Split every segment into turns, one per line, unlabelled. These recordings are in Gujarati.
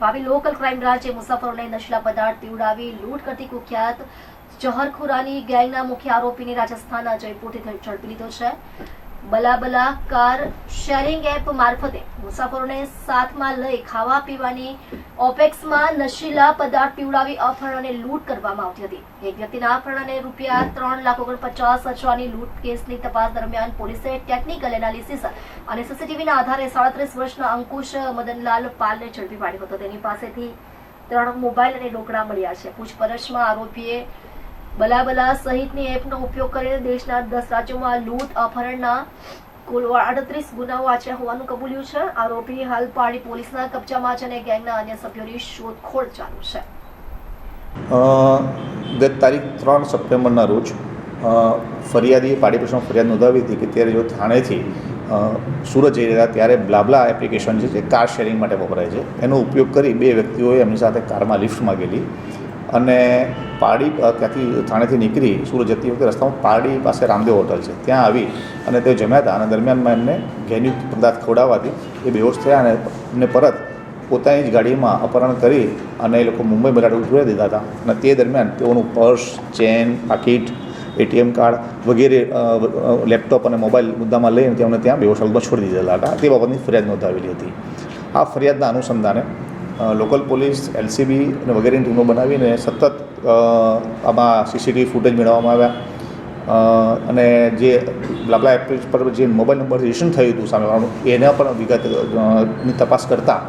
વાપી લોકલ ક્રાઇમ બ્રાન્ચે મુસાફરોને નશીલા પદાર્થ પીવડાવી, લૂંટ કરતી કુખ્યાત જહરખુરાની ગેંગના મુખ્ય આરોપીને રાજસ્થાનના જયપુરથી ઝડપી લીધો છે. બલાબલા કાર શેરિંગ એપ મારફતે મુસાફરોને સાથમાં લઈ ખાવા પીવાની ઓપેક્સમાં નશીલા પદાર્થ પીવડાવી અપહરણને લૂંટ કરવામાં આવતી હતી. એક વ્યક્તિના અપહરણને રૂપિયા ત્રણ લાખ ઓગણપચાસ હજારની લૂંટ કેસની તપાસ દરમિયાન પોલીસે ટેકનિકલ એનાલિસિસ અને સીસીટીવીના આધારે સાડત્રીસ વર્ષના અંકુશ મદનલાલ પાલને ઝડપી પાડ્યો હતો. તેની પાસેથી ત્રણ મોબાઈલ અને રોકડા મળ્યા છે. પૂછપરછમાં આરોપીએ બલાબલા સહિતની એપનો ઉપયોગ કરીને દેશના દસ રાજ્યોમાં લૂંટ અપહરણના કુલ આડત્રીસ ગુનાઓ આચર્યા હોવાનું કબૂલ્યું છે. આરોપી હાલ પાડી પોલીસના કબજામાં છે અને ગેંગના અન્ય સભ્યોની શોધખોળ ચાલુ છે.
ગત તારીખ ત્રણ સપ્ટેમ્બરના રોજ ફરિયાદી પાડી પ્રશ્ન ફરિયાદ નોંધાવી હતી કે ત્યારે જો થાણેથી સુરત જઈ રહ્યા ત્યારે બ્લાબલા એપ્લિકેશન છે જે કાર શેરિંગ માટે વપરાય છે. એનો ઉપયોગ કરી બે વ્યક્તિઓએ એમની સાથે કારમાં લિફ્ટ માગેલી અને પારડી ત્યાંથી થાણેથી નીકળી સુરત જતી વખતે રસ્તામાં પારડી પાસે રામદેવ હોટલ છે. ત્યાં આવી અને તે જમ્યા હતા અને દરમિયાનમાં એમને ઘેન્યુક્ત પદાર્થ ખવડાવવાથી એ બેહોશ થયા અને એમને પરત પોતાની જ ગાડીમાં અપહરણ કરી અને એ લોકો મુંબઈ બરાડ ઉતરી દીધા હતા. અને તે દરમિયાન તેઓનું પર્સ, ચેન, પાકીટ, એટીએમ કાર્ડ વગેરે લેપટોપ અને મોબાઈલ મુદ્દામાં લઈને તેમને ત્યાં બેહોશ હાલતમાં છોડી દીધેલા હતા. તે બાબતની ફરિયાદ નોંધાવેલી હતી. આ ફરિયાદના અનુસંધાને લોકલ પોલીસ, એલસીબી અને વગેરેની ટીમો બનાવીને સતત આમાં સીસીટીવી ફૂટેજ મેળવવામાં આવ્યા. અને જે લાબલા એપ પર જે મોબાઈલ નંબર રજિસ્ટ્રેશન થયું હતું સામેવાળાનું, એના પણ વિગતની તપાસ કરતાં,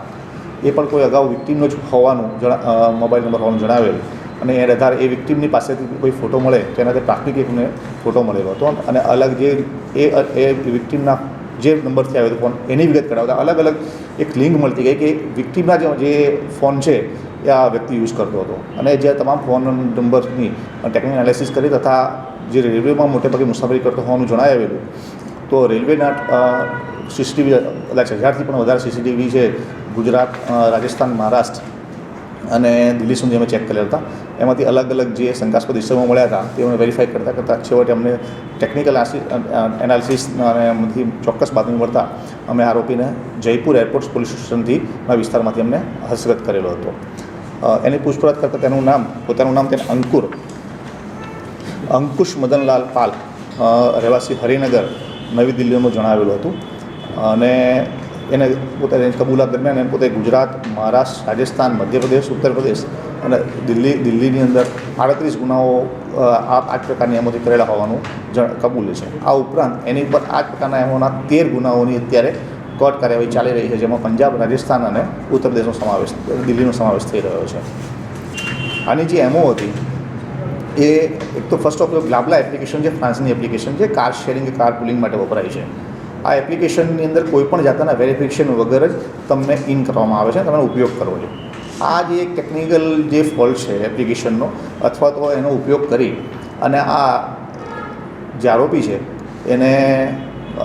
એ પણ કોઈ અગાઉ વિક્ટીમનો જ હોવાનું જણા મોબાઈલ નંબર હોવાનું જણાવેલ. અને એ આધારે એ વિક્ટીમની પાસેથી કોઈ ફોટો મળે, તેનાથી પ્રાથમિક એકને ફોટો મળેલો હતો. અને અલગ જે એ એ વિક્ટીમના જે નંબરથી આવ્યો હતો ફોન, એની વિગત કઢાવતા. અલગ અલગ એક લિંક મળતી ગઈ કે વિક્ટીમના જે ફોન છે, એ આ વ્યક્તિ યુઝ કરતો હતો. અને જે તમામ ફોન નંબરની ટેકનિકલ એનાલિસિસ કરી તથા જે રેલવેમાં મોટેભાગે મુસાફરી કરતો હોવાનું જણાવેલું તો રેલવેના સીસીટીવી કદાચ હજારથી પણ વધારે સીસીટીવી છે, ગુજરાત રાજસ્થાન, મહારાષ્ટ્ર અને દિલ્હી સુધી અમે ચેક કરેલા હતા. એમાંથી અલગ અલગ જે શંકાસ્પદ ઇસમો મળ્યા હતા તેઓને વેરીફાઈ કરતાં કરતાં છેવટે અમને ટેકનિકલ એનાલિસિસ અને એમાંથી ચોક્કસ બાતમી મળતા અમે આરોપીને જયપુર એરપોર્ટ પોલીસ સ્ટેશનથી આ વિસ્તારમાંથી અમને હસ્તગત કરેલો હતો. એની પૂછપરછ કરતાં તેનું નામ, પોતાનું નામ તેને અંકુર, અંકુશ મદનલાલ પાલ રહેવાસી હરિનગર, નવી દિલ્હીનું જણાવેલું હતું. અને એને પોતે કબૂલાત દરમિયાન એને પોતે ગુજરાત, મહારાષ્ટ્ર, રાજસ્થાન, મધ્યપ્રદેશ ઉત્તર પ્રદેશ અને દિલ્હી, દિલ્હીની અંદર આડત્રીસ ગુનાઓ આ આઠ પ્રકારની એમોથી કરેલા હોવાનું જણ, કબૂલે છે. આ ઉપરાંત એની ઉપર આ પ્રકારના એમોના તેર ગુનાઓની અત્યારે કોર્ટ કાર્યવાહી ચાલી રહી છે, જેમાં પંજાબ, રાજસ્થાન અને ઉત્તર પ્રદેશનો સમાવેશ, દિલ્હીનો સમાવેશ થઈ રહ્યો છે. આની જે એમઓ હતી, એ એક તો ફર્સ્ટ ઓફ ગ્લાબલા એપ્લિકેશન છે, ફ્રાન્સની એપ્લિકેશન છે કાર શેરિંગ કાર પુલિંગ માટે વપરાય છે. આ એપ્લિકેશનની અંદર કોઈ પણ જાતના વેરિફિકેશન વગર જ તમને ઇન કરવામાં આવે છે તમે ઉપયોગ કરવો છે. આ જે એક ટેકનિકલ જે ફોલ્ટ છે એપ્લિકેશનનો, અથવા તો એનો ઉપયોગ કરી અને આ જે આરોપી છે, એને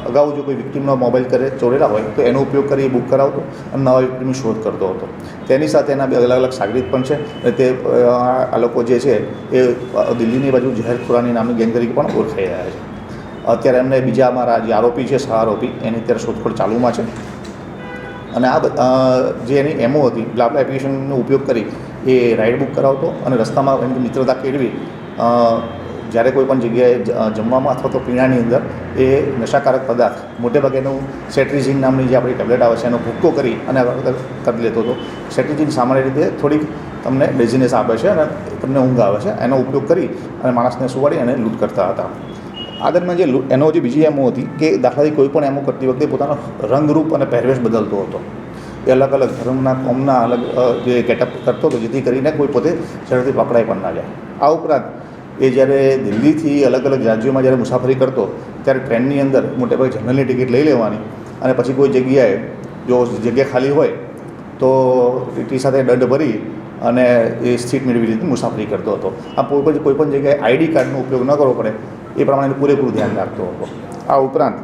અગાઉ જો કોઈ વિક્ટીમનો મોબાઈલ કરે, ચોરેલા હોય, તો એનો ઉપયોગ કરી, બુક કરાવતો અને નવા વિક્ટીમની શોધ કરતો હતો. તેની સાથે એના બે અલગ અલગ સાગરીત પણ છે અને તે આ લોકો જે છે એ દિલ્હીની બાજુ ઝહેર ખુરાની નામની ગેંગ તરીકે પણ ઓળખાઈ રહ્યા છે. અત્યારે એમને બીજા અમારા જે આરોપી છે, સહ આરોપી, એની અત્યારે શોધખોળ ચાલુમાં છે. અને આ જે એની એમઓ હતી બ્લાબલા એપ્લિકેશનનો ઉપયોગ કરી, એ રાઇડ બુક કરાવતો અને રસ્તામાં એમની મિત્રતા કેળવી જ્યારે કોઈ પણ જગ્યાએ જમવામાં અથવા તો પીણાની અંદર એ નશાકારક પદાર્થ, મોટે ભાગે એનું સેટ્રિઝિન નામની જે આપણી ટેબ્લેટ આવે છે, એનો ભૂક્કો કરી અને કરી લેતો હતો. સેટ્રીઝિન સામાન્ય રીતે થોડીક તમને ડેઝીનેસ આપે છે અને તમને ઊંઘ આવે છે, એનો ઉપયોગ કરી અને માણસને સુવાડી અને લૂંટ કરતા હતા. આ દરમિયાન જે એનો જે બીજી એમો હતી કે દાખલાથી કોઈ પણ એમો કરતી વખતે પોતાનો રંગરૂપ અને પહેરવેશ બદલતો હતો. એ અલગ અલગ ધર્મના, કોમના અલગ જે ગેટઅપ કરતો હતો, જેથી કરીને કોઈ પોતે ઝડપથી પકડાઈ પણ ના જાય. આ ઉપરાંત એ જ્યારે દિલ્હીથી અલગ અલગ રાજ્યોમાં જ્યારે મુસાફરી કરતો, ત્યારે ટ્રેનની અંદર મોટેભાગે જનરલની ટિકિટ લઈ લેવાની અને પછી કોઈ જગ્યાએ જો જગ્યા ખાલી હોય, તો ટીટી સાથે દંડ ભરી અને એ સીટ મેળવી રીતે મુસાફરી કરતો હતો. આ કોઈ પણ કોઈ પણ જગ્યાએ આઈડી કાર્ડનો ઉપયોગ ન કરવો પડે એ પ્રમાણે પૂરેપૂરું ધ્યાન રાખતો હતો. આ ઉપરાંત,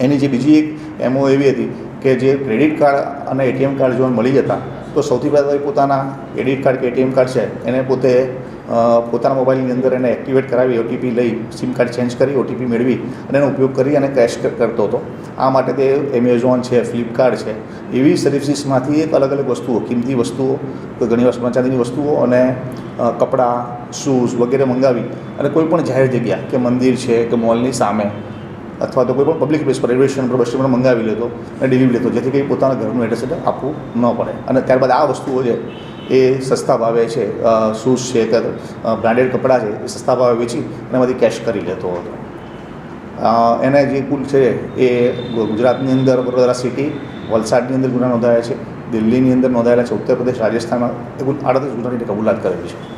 એની જે બીજી એક એમઓ એવી હતી કે જે ક્રેડિટ કાર્ડ અને એટીએમ કાર્ડ જો મળી જતા, તો સૌથી પહેલાં પોતાના ક્રેડિટ કાર્ડ કે એટીએમ કાર્ડ છે, એને પોતે પોતાના મોબાઈલની અંદર એને એક્ટિવેટ કરાવી, ઓટીપી લઈ, સિમ કાર્ડ ચેન્જ કરી, ઓટીપી મેળવી અને એનો ઉપયોગ કરી અને કેશ કરતો હતો. આ માટે તે એમેઝોન છે, ફ્લિપકાર્ટ છે, એવી સર્વિસીસમાંથી એક અલગ અલગ વસ્તુઓ, કિંમતી વસ્તુઓ, ઘણી વાર ચાંદીની વસ્તુઓ અને કપડાં શૂઝ વગેરે મંગાવી અને કોઈ પણ જાહેર જગ્યા કે મંદિર છે કે મોલની સામે અથવા તો કોઈ પણ પબ્લિક પ્લેસ પર રેલવે સ્ટેશન પર બસ સ્ટેશન મંગાવી લેતો અને ડિલિવરી લેતો, જેથી કંઈ પોતાના ઘરનું એડ્રેસ આપવું ન પડે. અને ત્યારબાદ આ વસ્તુઓ છે એ સસ્તા ભાવે છે શૂઝ છે કે બ્રાન્ડેડ કપડાં છે એ સસ્તા ભાવે વેચી અને એમાંથી કેશ કરી લેતો હતો. એના એને જે કુલ છે એ ગુજરાતની અંદર વડોદરા સિટી વલસાડની અંદર ગુના નોંધાયા છે, દિલ્હીની અંદર નોંધાયેલા છે, ઉત્તર પ્રદેશ, રાજસ્થાનમાં એ કુલ આડત્રીસ ગુનાની કબૂલાત કરેલી છે.